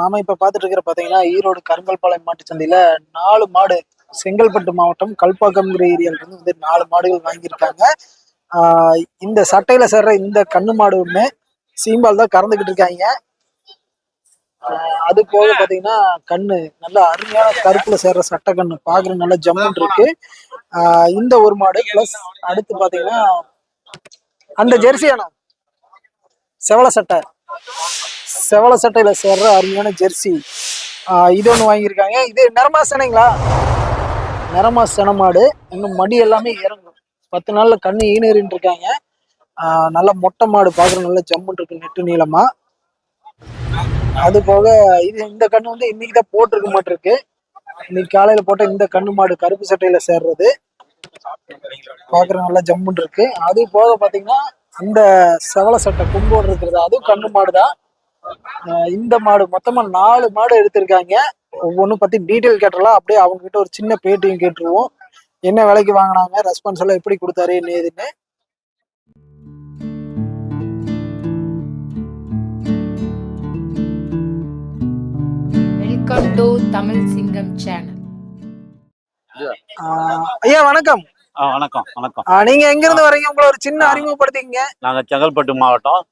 நாம இப்ப பாத்துட்டு இருக்கிற பாத்தீங்கன்னா ஈரோடு கருங்கல்பாளையம் மாட்டு சந்தையில நாலு மாடு செங்கல்பட்டு மாவட்டம் கல்பாக்கம்ங்கிற ஏரியால இருந்து வந்து நாலு மாடுகள் வாங்கியிருக்காங்க. ஆஹ் இந்த சட்டையில சேர்ற இந்த கண்ணு மாடு ஒன்று சீம்பால் தான் கறந்துகிட்டு இருக்காங்க. அது போக பாத்தீங்கன்னா கண்ணு நல்ல அருமையான கருப்புல சேர்ற சட்டை கண்ணு பாக்குற நல்ல ஜம்முன் இருக்கு. ஆஹ் இந்த ஒரு மாடு பிளஸ் அடுத்து பாத்தீங்கன்னா அந்த ஜெர்சியானா செவல சட்டை. செவல சட்டையில சேர்ற அருமையான ஜெர்சி. இது ஒன்று வாங்கியிருக்காங்க. இது நிறமாசனைங்களா நிறமாசன நிறமா சென மாடு. இன்னும் மடி எல்லாமே இறங்கும். பத்து நாள்ல கண்ணு ஈனேறின்னு இருக்காங்க. நல்ல மொட்டை மாடு பார்க்குற நல்ல ஜம்முன் இருக்கு நெட்டு நீளமா. அது போக இது இந்த கண்ணு வந்து இன்னைக்கு தான் போட்டிருக்க மாட்டிருக்கு. இன்னைக்கு காலையில போட்ட இந்த கண்ணு மாடு கருப்பு சட்டையில சேர்றது. பார்க்குற நல்லா ஜம்முன் இருக்கு. அது போக பாத்தீங்கன்னா அந்த செவல சட்டை கும்போடு இருக்கிறது அதுவும் கண்ணு மாடு தான் இந்த மாடு மொத்தமா நாலு மாடு எடுத்திருக்காங்க. ஒவ்வொன்றும் பத்தி டீட்டெயில் கேட்டலாம் அப்படியே அவங்க கிட்ட ஒரு சின்ன பேட்டியும் கேட்டுருவோம். என்ன விலைக்கு வாங்கினாங்க ரெஸ்பான்ஸ் எல்லாம் எப்படி கொடுத்தாரு என்ன ஏதுன்னு. வெல்கம் டு தமிழ் சிங்கம் சேனல். ஆஹ் ஐயா வணக்கம். வணக்கம் வணக்கம். நீங்க எங்க இருந்து வரீங்க? உங்களை ஒரு சின்ன அறிமுகப்படுத்திக்கங்க. நாங்க செங்கல்பட்டு மாவட்டம்.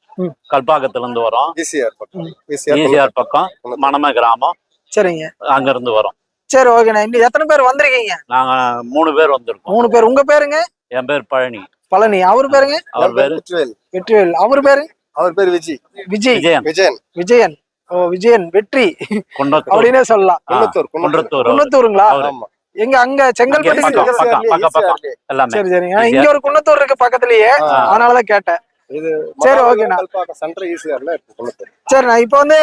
கல்பாக்கத்துல இருந்து வரோம். ஈசிஆர் பக்கம். ஈசிஆர் மணமை கிராமம். சரிங்க. அங்க இருந்து வரோம். சரி ஓகேண்ணா இன்னும் எத்தனை பேர் வந்திருக்கீங்க? நாங்க மூணு பேர் வந்திருக்கோம். மூணு பேர். உங்க பேருங்க? என் பேர் பழனி. பழனி. அவர் பேருங்க? அவர் பேரு வெற்றிவேல். வெற்றிவேல். அவர் பேரு? அவர் பேர் விஜய் விஜய். விஜயன். விஜயன். ஓ விஜயன். வெற்றி. குன்றத்தூர். அப்படின்னே சொல்லலாம். குன்றத்தூர். குன்னத்தூருங்களா. ஆமா. எங்க அங்க செங்கல்பட்டு சரி சரி ஆனா இங்க ஒரு குன்னத்தூர் இருக்கு பக்கத்துலயே. அதனாலதான் கேட்டேன். இது சரி, ஓகேண்ணா. சரி நான் இப்போ வந்து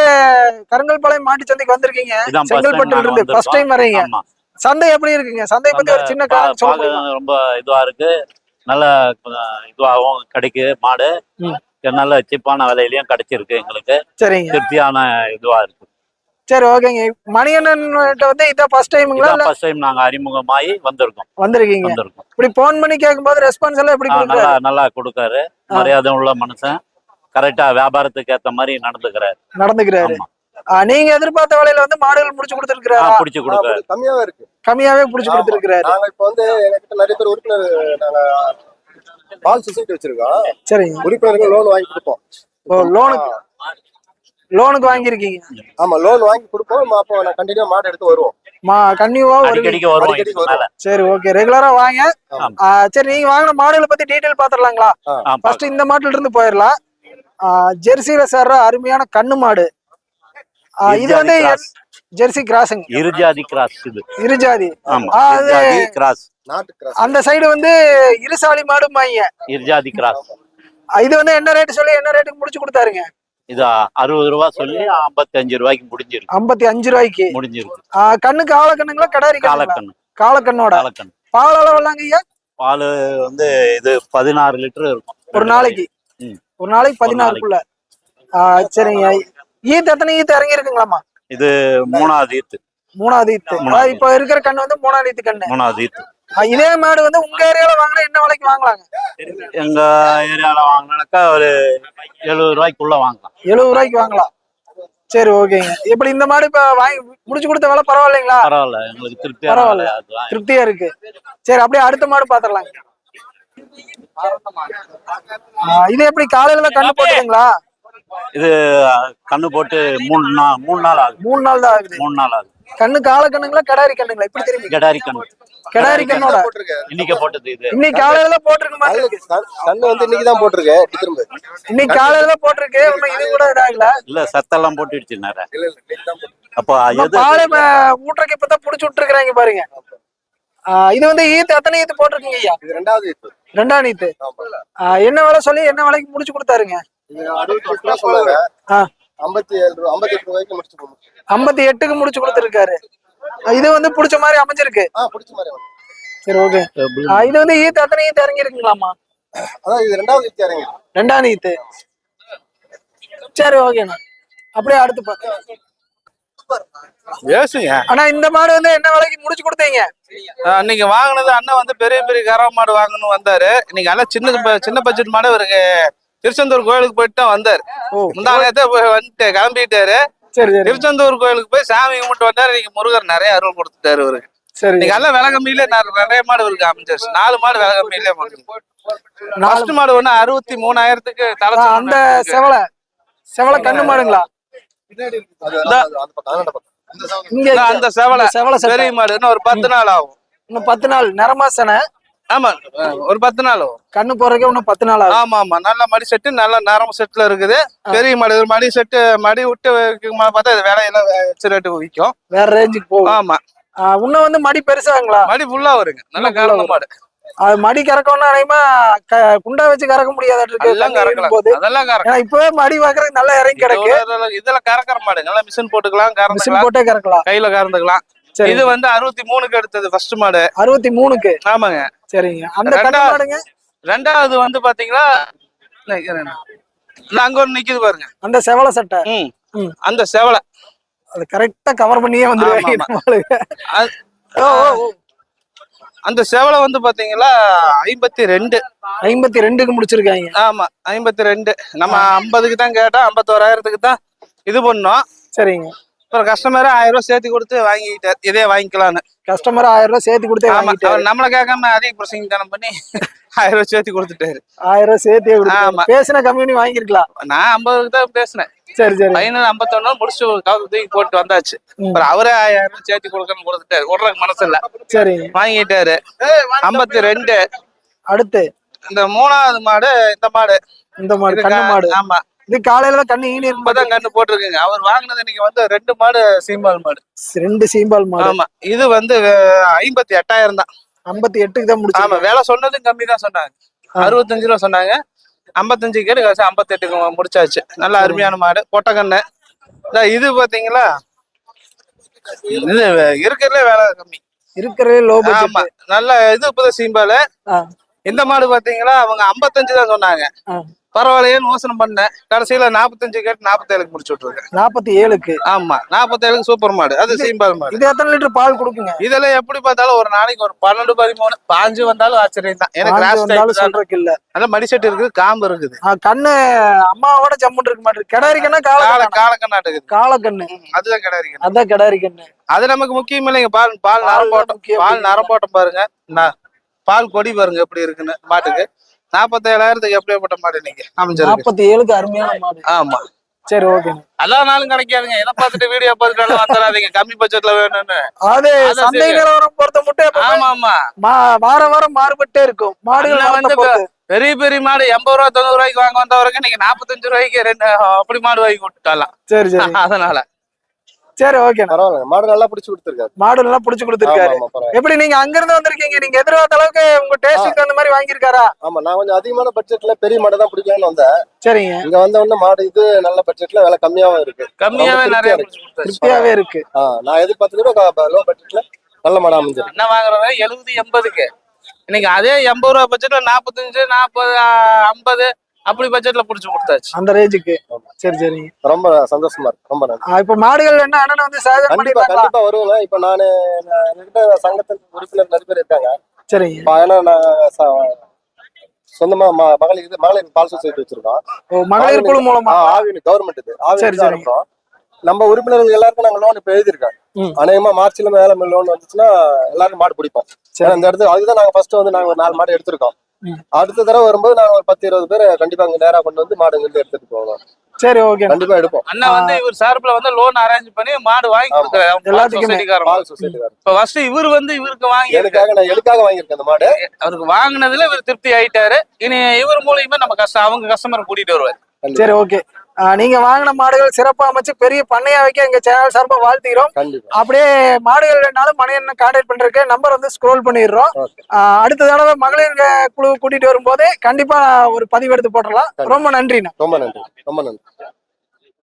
கருங்கல்பாளையம் மாட்டு சந்தைக்கு வந்திருக்கீங்க. இருந்து ஃபர்ஸ்ட் டைம் வரீங்க. சந்தை எப்படி இருக்குங்க? சந்தை பத்தி ஒரு சின்ன ரொம்ப இதுவா இருக்கு. நல்ல இதுவாகவும் கிடைக்கு மாடு. நல்ல சீப்பான விலையிலயும் கிடைச்சிருக்கு எங்களுக்கு. சரிங்க. திருப்தியான இதுவா இருக்கு. சரி ஓகேங்க. மணியண்ணன் வந்து இதான் ஃபர்ஸ்ட் டைமுங்களா ஃபர்ஸ்ட் டைம் நாங்க அறிமுகமாயி வந்திருக்கோம். வந்திருக்கீங்க. வந்திருக்கோம். இப்படி போன் பண்ணி கேட்கும்போது ரெஸ்பான்ஸ் எல்லாம் எப்படி நல்லா நல்லா கொடுக்காரு. மரியாதை உள்ள மனுஷன் கரெக்டா வியாபாரத்துக்கு ஏத்த மாதிரி நடந்துக்கிறாரு. நடந்துக்கிறாரு. நீங்க எதிர்பார்த்த வேலையில வந்து மாடுகள் முடிச்சு கொடுத்துருக்காரா பிடிச்சு கொடுக்காரு ஆ, கம்மியாவே இருக்கு. கம்மியாவே புடிச்சு. கொடுத்துருக்காரு நாங்க இப்ப வந்து எங்ககிட்ட நிறைய பேர் உறுப்பினர் நாங்க பால் சொசைட்டி வச்சிருக்கோம். சரிங்க. உறுப்பினர்கள் லோன் வாங்கி கொடுப்போம். லோனுக்கு லோனுக்கு வாங்கியிருக்கீங்க. ஆமா லோன் வாங்கி கொடுப்போம். அப்போ நான் கண்டினியூ மாடு எடுத்து வருவோம். மா கன்னியூவா அடிக்கடிக்கு வருவோம் சரி ஓகே ரெகுலரா வாங்க. சரி நீங்க வாங்கின மாடுகளை பத்தி டீடைல் பாத்துடலாங்களா ஃபர்ஸ்ட் இந்த மாட்டுல இருந்து போயிடலாம் ஜெர்சியில சேர்ற அருமையான கண்ணு மாடு. இது வந்து. ஜெர்சி கிராஸுங்க இருஜாதி கிராஸ் இது. இருஜாதி அது கிராஸ் நாட்டு கிராஸ் அந்த சைடு வந்து இருசாலி மாடும் வாங்க இருஜாதி கிராஸ் இது வந்து என்ன ரேட் சொல்லி என்ன ரேட்டுக்கு முடிச்சு கொடுத்தாருங்க? இது அறுபது ரூபா சொல்லி ஐம்பத்தி அஞ்சு ரூபாய்க்கு முடிஞ்சிருக்கு. ஐம்பத்தி அஞ்சு ரூபாய்க்கு? முடிஞ்சிருக்கு. ஆ, கண்ணு காலக்கண்ணுங்களா கடாரி காலக்கண்ணு. காலக்கண்ணோட? காலக்கண்ணு. பால் அளவெல்லாங்க ஐயா? பால் வந்து இது பதினாறு லிட்டர் இருக்கும். ஒரு நாளைக்கு. ஒரு நாளைக்கு பதினாறுக்குள்ள? சரிங்க ஈத்து எத்தனை ஈத்து இறங்கி இருக்குங்களாமா இது மூணாவது ஈத்து. மூணாவது ஈத்து. இப்ப இருக்கிற கண்ணு வந்து மூணாவது ஈத்து கண்ணு. மூணாவது ஈத்து. இதே மாடு வந்து உங்க ஏரியால வாங்கினா என்ன விலைக்கு வாங்கலாங்க? எங்க ஏரியால வாங்கினாக்கா ஒரு எழுபது ரூபாய்க்குள்ள வாங்கலாம். எழுபது ரூபாய்க்கு வாங்கலாம். சரி ஓகேங்க. இப்படி இந்த மாடு இப்ப வாங்கி முடிச்சு கொடுத்த விலை பரவாயில்லைங்களா? பரவாயில்ல எங்களுக்கு திருப்தியான பரவாயில்ல. திருப்தியா இருக்கு. சரி அப்படியே அடுத்த மாடு பாத்திரலாங்க. இது எப்படி காலையில கண்ணு போட்டுதுங்களா? இது கண்ணு போட்டு மூணு நாள் மூணு நாள் ஆகுது. மூணு நாள் தான் ஆகுது. மூணு நாள் ஆகுது. கண்ணு கால கண்ணுங்களா கடாரி கண்ணுங்களா? இப்படி திரும்பி கெடாரி கண்ணு. கடாரி கண்ணோட. போட்டிருக்கேன் இன்னைக்கு போட்டது இது. இன்னைக்கு காலையில போட்டிருக்க மாதிரி கண்ணு வந்து இன்னைக்கு தான் போட்டிருக்கேன் திரும்ப இன்னைக்கு காலையில தான் போட்டிருக்கு இன்னும் இது கூட இதாகல. இல்ல சத்தெல்லாம் போட்டுடுச்சு நேரம் இல்ல இல்ல இன்னைக்கு தான் போட்டிருக்கேன். அப்போ எது? பாலை ஊட்டருக்கு இப்பதான் புடிச்சு விட்டுருக்காங்க பாருங்க. இது வந்து ஈத்து எத்தனை ஈத்து போட்டிருக்கீங்க ஐயா? இது ரெண்டாவது ஈத்து. ரெண்டாம் ஈத்து. என்ன விலை சொல்லி என்ன விலைக்கு முடிச்சு கொடுத்தாருங்க? ஐம்பத்தி ஏழு ரூபா ஐம்பத்தி எட்டு ரூபாய்க்கு முடிச்சு போகணும் ஐம்பத்தி எட்டுக்கு முடிச்சு கொடுத்துருக்காரு. இது வந்து பிடிச்ச மாதிரி அமைஞ்சிருக்கு. ஆ பிடிச்ச மாதிரி. சரி ஓகே. இது வந்து ஈத்து எத்தனை ஈத்து இறங்கி இருக்குங்களாமா அதான் இது ரெண்டாவது ஈத்து இறங்கி ரெண்டாம் ஈத்து. சரி ஓகேண்ணா. அப்படியே அடுத்து பார்க்கலாம் ஏசுங்க. ஆனா இந்த மாடு வந்து என்ன விலைக்கு முடிச்சு கொடுத்தீங்க? அன்னைக்கு வாங்கினது அண்ணன் வந்து பெரிய பெரிய கறவை மாடு வாங்கணும் வந்தாரு. இன்னைக்கு அண்ணன் சின்ன சின்ன பட்ஜெட் மாடு இவருக்கு திருச்செந்தூர் கோயிலுக்கு போயிட்டு தான் வந்தாரு. ஓ. முந்தா நேரத்தை போய் வந்துட்டு கிளம்பிட்டாரு. சரி சரி. திருச்செந்தூர் கோயிலுக்கு போய் சாமி கும்பிட்டு வந்தாரு. இன்னைக்கு முருகர் நிறைய அருள் கொடுத்துட்டாரு இவருக்கு சரி. இன்னைக்கு எல்லாம் விலை கம்மியிலே நிறைய நிறைய மாடு இருக்கு அமைஞ்சிருச்சு. நாலு மாடு விலை கம்மியிலே ஃபர்ஸ்ட் மாடு ஒண்ணு அறுபத்தி மூணாயிரத்துக்கு தலை அந்த செவலை. செவலை கண்ணு மாடுங்களா? அந்த செவலை. செவலை. பெரிய மாடு. இன்னும் ஒரு பத்து நாள் ஆகும். இன்னும் பத்து நாள். நிறமாசனை. ஆமா ஒரு பத்து நாள். கண்ணு போறதுக்கு இன்னும் பத்து நாள் ஆமா ஆமா. நல்ல மடி செட்டு நல்ல நரம்பு செட்ல இருக்குது. பெரிய மடி ஒரு மடி செட்டு மடி விட்டு பார்த்தா இது வேலையெல்லாம் ரேட்டு விற்கும் வேற ரேஞ்சுக்கு போகும். ஆமா. இன்னும் வந்து மடி பெருசாங்களா மடி ஃபுல்லா வருங்க. நல்ல வரும். மாடு. அது மடி கறக்கணும்னா அநேகமா க- குண்டா வச்சு கறக்க முடியாத அதெல்லாம் கறக்கலாம். அதெல்லாம் கறக்கலாம். இப்பவே மடி பாக்குறது நல்லா இறங்கி கிடக்கு. இதெல்லாம் இதெல்லாம் கறக்கிற மாடு. நல்லா மிஷின் போட்டுக்கலாம் மிஷின் போட்டே கறக்கலாம். கையில கறந்துக்கலாம். சரி. இது வந்து அறுபத்தி மூணுக்கு எடுத்தது ஃபர்ஸ்ட் மாடு. அறுபத்தி மூணுக்கு. ஆமாங்க. சரிங்க. அந்த கண்ணு ரெண்டா- மாடுங்க ரெண்டாவது வந்து பாத்தீங்களா? அங்க ஒண்ணு நிக்குது பாருங்க. அந்த செவலை சட்டை. ம். அந்த செவலை. அது கரெக்டா கவர் பண்ணியே வந்துருவாங்க. அந்த செவலை வந்து பாத்தீங்களா? ஐம்பத்தி ரெண்டு. ஐம்பத்தி ரெண்டுக்கு முடிச்சிருக்காங்க. ஆமா ஐம்பத்தி ரெண்டு. நம்ம ஐம்பதுக்கு தான் கேட்டோம் ஐம்பத்தோராயிரத்துக்கு தான் இது பண்ணோம். சரிங்க. அப்புறம் கஸ்டமர் ஆயிரம் ரூபாய் சேர்த்து கொடுத்து வாங்கிக்கிட்டார் இதே வாங்கிக்கலாம்னு. கஸ்டமர் ஆயிரம் ரூபாய் சேர்த்து கொடுத்தே அவர் நம்மளை கேட்காம அதிக பிரசங்கத்தனம் பண்ணி ஆயிரம் ரூபாய் சேர்த்து கொடுத்துட்டாரு. ஆயிரம் ரூபாய் சேர்த்தே ஆமா. பேசின கம்பெனி வாங்கிருக்கலாம் நான் ஐம்பதுக்கு தான் பேசினேன். சரி சரி. பையனு ஐம்பத்தொன்னு முடிச்சு கவுக்கு தூக்கி போட்டு வந்தாச்சு. அப்புறம் அவரே ஆயிரம் ரூபாய் சேர்த்து கொடுக்கணும்னு கொடுத்துட்டாரு. விடுறதுக்கு மனசு இல்ல சரிங்க வாங்கிட்டாரு ஐம்பத்தி ரெண்டு. அடுத்து. இந்த மூணாவது மாடு இந்த மாடு. இந்த மாடு மாடு. ஆமா. இது காலையில தான் கண்ணு ஈனி இப்பதான் கண்ணு போட்டிருக்குங்க. அவர் வாங்கினது இன்னைக்கு வந்து ரெண்டு மாடு சீம்பால் மாடு. ரெண்டு சீம்பால் மாடு. ஆமா. இது வந்து ஐம்பத்தி எட்டாயிரம் தான். ஐம்பத்தி எட்டுக்கு தான் ஆமா. முடிச்சு வேலை சொன்னதும் கம்மி தான் சொன்னாங்க. அறுபத்தஞ்சு ரூபா சொன்னாங்க. ஐம்பத்தஞ்சு கேட்டு கடைசி ஐம்பத்தெட்டுக்கு முடிச்சாச்சு. நல்ல அருமையான மாடு. பொட்டக்கண்ணு. இது பாத்தீங்களா? இது இருக்கிறதுல வேலை கம்மி. இருக்கிறதே லோ ஆமா. நல்ல இது இப்பதான் சீம்பாலு. இந்த மாடு பாத்தீங்களா? அவங்க ஐம்பத்தஞ்சு தான் சொன்னாங்க. பரவாயில்லையேன்னு யோசனை பண்ணேன். கடைசியில நாற்பத்தஞ்சு கேட்டு நாற்பத்தேழுக்கு முடிச்சு விட்டுருக்கேன் நாற்பத்தி ஏழுக்கு ஆமா நாற்பத்தேழுக்கு சூப்பர் மாடு. அது சீம்பால் மாடு. இது எத்தனை லிட்டர் பால் கொடுக்குங்க? இதெல்லாம் எப்படி பார்த்தாலும் ஒரு நாளைக்கு ஒரு பன்னெண்டு பதிமூணு பாஞ்சு வந்தாலும் ஆச்சரியம் தான். எனக்கு கிராஸ் சொல்றதுக்கு இல்ல நல்ல மடிசெட்டு இருக்குது காம்பு இருக்குது. கண்ணு அம்மாவோட ஜம்முன் இருக்க மாட்டேங்குது கிடாரி கண்ணா கால கால காலக்கண்ணாட்டு கண்ணு அதுதான் கிடையாது அதான் கிடாரி கண்ணு. அது நமக்கு முக்கியம் இல்லைங்க பால் பால் நரம்போட்டம். பால். நரம்போட்டம் பாருங்க. பால் கொடி பாருங்க எப்படி இருக்குன்னு மாட்டுக்கு. நாற்பத்தேழாயிரத்துக்கு எப்படியாப்பட்ட மாடு இன்னைக்கு அமைஞ்சிருக்கு. நாற்பத்தி ஏழுக்கு அருமையான மாடு. ஆமா. சரி ஓகேங்க எல்லா நாளும் கிடைக்காதுங்க. எதை பார்த்துட்டு வீடியோ பார்த்துட்டு வந்துடாதீங்க கம்மி பட்ஜெட்ல வேணும்னு. அது சந்தை. நிலவரம் பொறுத்த மட்டும் ஆமா ஆமா. மா- வார வாரம் மாறுபட்டே இருக்கும். மாடுகள் வந்து. பெரிய பெரிய மாடு எண்பது ரூபா தொண்ணூறு ரூபாய்க்கு வாங்க வந்தவருக்கு இன்னைக்கு நாற்பத்தஞ்சு ரூபாய்க்கு ரெண்டு அப்படி மாடு வாங்கி விட்டுட்டாலாம் சரி சரி. அதனால. சரி ஓகேண்ணா பரவாயில்ல மாடு நல்லா பிடிச்சு கொடுத்துருக்காரு. மாடு எல்லாம் புடிச்சு கொடுத்துருக்காரு. எப்படி நீங்க அங்க இருந்து வந்திருக்கீங்க? நீங்க எதிர்பார்த்த அளவுக்கு உங்க டேஸ்டுக்கு அந்த மாதிரி வாங்கியிருக்காரா? ஆமா நான் கொஞ்சம் அதிகமான பட்ஜெட்ல பெரிய மாடு தான் பிடிக்கலாம்னு வந்தேன். சரிங்க. இங்க வந்த உடனே மாடு இது நல்ல பட்ஜெட்ல விலை கம்மியாவும் இருக்கு. கம்மியாவே நிறைய திருப்தியாவே இருக்கு. நான் எதிர்பார்த்தது லோ பட்ஜெட்ல நல்ல மாடு அமைஞ்சிருக்கு. என்ன வாங்குறவங்க எழுபது எண்பதுக்கு. இன்னைக்கு அதே எண்பது ரூபா பட்ஜெட்ல நாற்பத்தஞ்சு நாற்பது ஐம்பது அப்படி பட்ஜெட்ல புடிச்சு கொடுத்தாச்சு. அந்த ரேஞ்சுக்கு சரி சரிங்க ரொம்ப சந்தோஷமா இருக்கு. ரொம்ப நன்றி. இப்ப மாடுகள் என்ன அண்ணன் வந்து சகஜம் கண்டிப்பா கண்டிப்பா வருவாங்க. இப்ப நானு என்கிட்ட சங்கத்தின் உறுப்பினர் நிறைய பேர் இருக்காங்க. சரிங்க இப்ப ஏன்னா நான் சொந்தமா ம- மகளிர் இது மகளிர் பால் சொசைட்டி வச்சிருக்கோம். மகளிர் குழு மூலமா? ஆவின் கவர்மெண்ட் இது. சரி, ஆவின் சரி. நம்ம உறுப்பினர்கள் எல்லாருக்கும் நாங்க லோன் இப்ப எழுதியிருக்கோம். அநேகமா மார்ச்ல மேல லோன் வந்துச்சுன்னா எல்லாருக்கும் மாடு பிடிப்போம். சரி. இந்த இடத்துல அதுதான் நாங்க ஃபர்ஸ்ட் வந்து நாங்க ஒரு நாலு மாடு எடுத்திருக்கோம். அடுத்த தடவை வரும்போது நாங்க ஒரு பத்து இருபது பேர் கண்டிப்பா அங்க நேரா கொண்டு வந்து மாடு இருந்து எடுத்துட்டு போவோம் சரி ஓகே கண்டிப்பா எடுப்போம். அண்ணா வந்து இவர் சார்பில் வந்து லோன் அரேஞ்ச் பண்ணி மாடு வாங்கி. கொடுக்குறாரு. எல்லாத்துக்குமே. இப்ப ஃபர்ஸ்ட் இவர் வந்து இவருக்கு வாங்கி எனக்காக நான் எனக்காக வாங்கியிருக்கேன் அந்த மாடு. அவருக்கு வாங்கினதுல இவர் திருப்தி ஆயிட்டாரு. இனி இவர் மூலியமா நம்ம கஷ்டம் அவங்க கஸ்டமர் கூட்டிட்டு வருவார். சரி ஓகே நீங்க வாங்கின மாடுகள் சிறப்பா அமைச்சு பெரிய பண்ணையா வைக்க எங்க சேனல் சார்பா வாழ்த்துகிறோம். அப்படியே மாடுகள் வேணாலும் மனையன் கான்டாக்ட் பண்றதுக்கு நம்பர் வந்து ஸ்க்ரோல் பண்ணிடுறோம். அடுத்த தடவை மகளிர் குழு கூட்டிட்டு வரும்போது கண்டிப்பா ஒரு பதிவு எடுத்து போட்டுடலாம். ரொம்ப நன்றிண்ணா. ரொம்ப நன்றி. ரொம்ப நன்றி.